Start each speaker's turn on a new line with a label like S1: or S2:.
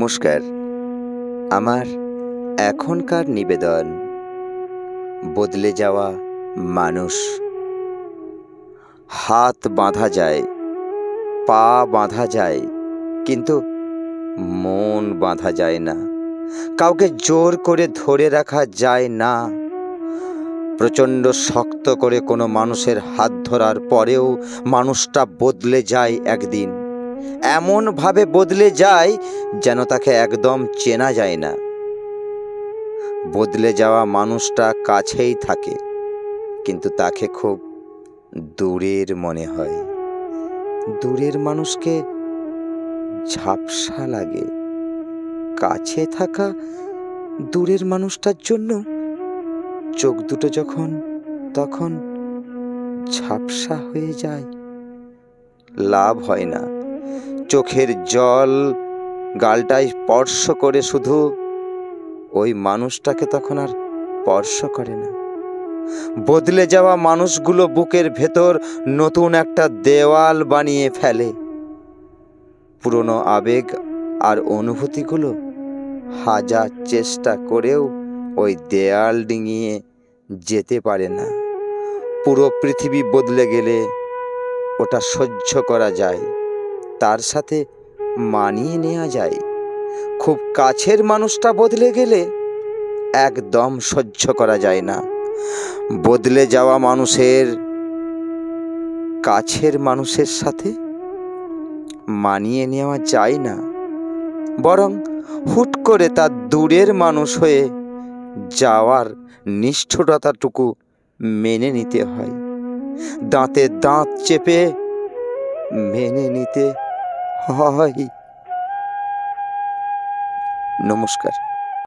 S1: নমস্কার। আমার এখনকার নিবেদন, বদলে যাওয়া মানুষ। হাত বাঁধা যায়, পা বাঁধা যায়, কিন্তু মন বাঁধা যায় না। কাউকে জোর করে ধরে রাখা যায় না। প্রচণ্ড শক্ত করে কোনো মানুষের হাত ধরার পরেও মানুষটা বদলে যায় একদিন। এমনভাবে বদলে যায় যেন তাকে একদম চেনা যায় না। বদলে যাওয়া মানুষটা কাছেই থাকে, কিন্তু তাকে খুব দূরের মনে হয়। দূরের মানুষকে ঝাপসা লাগে। কাছে থাকা দূরের মানুষটার জন্য চোখ দুটো যখন তখন ঝাপসা হয়ে যায়, লাভ হয় না। চোখের জল, গালটায় স্পর্শ করে শুধু ওই মানুষটাকে তখন আর স্পর্শ করে না। বদলে যাওয়া মানুষগুলো বুকের ভেতর নতুন একটা দেওয়াল বানিয়ে ফেলে। পুরনো আবেগ আর অনুভূতিগুলো হাজার চেষ্টা করেও ওই দেয়াল ডিঙিয়ে যেতে পারে না। পুরো পৃথিবী বদলে গেলে ওটা সহ্য করা যায়। তার সাথে মানিয়ে নেওয়া যায়। খুব কাছের মানুষটা বদলে গেলে একদম সহ্য করা যায় না। বদলে যাওয়া মানুষের, কাছের মানুষের সাথে মানিয়ে নেওয়া যায় না। বরং হুট করে তার দূরের মানুষ হয়ে যাওয়ার নিষ্ঠুরতাটুকু মেনে নিতে হয়। দাঁতে দাঁত চেপে মেনে নিতে হয়। নমস্কার।